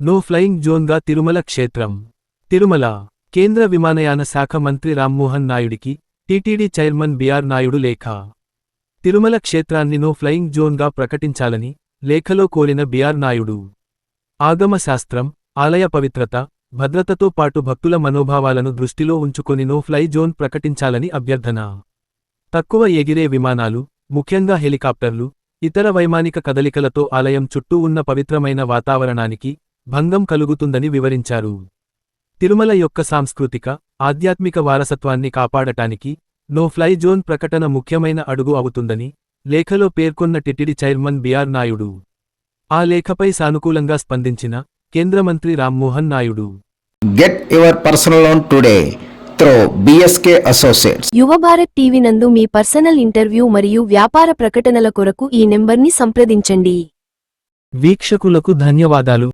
No flying జోన్గా Tirumala క్షేత్రం. తిరుమల కేంద్ర విమానయాన శాఖ మంత్రి రామ్మోహన్ నాయుడికి టీటీడీ చైర్మన్ బిఆర్ నాయుడు లేఖ. తిరుమల క్షేత్రాన్ని నో ఫ్లయింగ్ జోన్గా ప్రకటించాలని లేఖలో కోరిన బిఆర్ నాయుడు. ఆగమశాస్త్రం ఆలయ పవిత్రత భద్రతతో పాటు భక్తుల మనోభావాలను దృష్టిలో ఉంచుకొని నో ఫ్లై జోన్ ప్రకటించాలని అభ్యర్థన. తక్కువ ఎగిరే విమానాలు ముఖ్యంగా హెలికాప్టర్లు ఇతర వైమానిక కదలికలతో ఆలయం చుట్టూ ఉన్న పవిత్రమైన వాతావరణానికి భంగం కలుగుతుందని వివరించారు. తిరుమల యొక్క సాంస్కృతిక ఆధ్యాత్మిక వారసత్వాన్ని కాపాడటానికి నో ఫ్లై జోన్ ప్రకటన ముఖ్యమైన అడుగు అవుతుందని లేఖలో పేర్కొన్న టిటిడి చైర్మన్ బిఆర్ నాయుడు. ఆ లేఖపై సానుకూలంగా స్పందించిన కేంద్ర మంత్రి Rammohan Naidu. Get your personal loan today through BSK Associates. యువ భారత్ టీవీ నందు మీ పర్సనల్ ఇంటర్వ్యూ మరియు వ్యాపార ప్రకటనల కొరకు ఈ నెంబర్ని సంప్రదించండి. వీక్షకులకు ధన్యవాదాలు.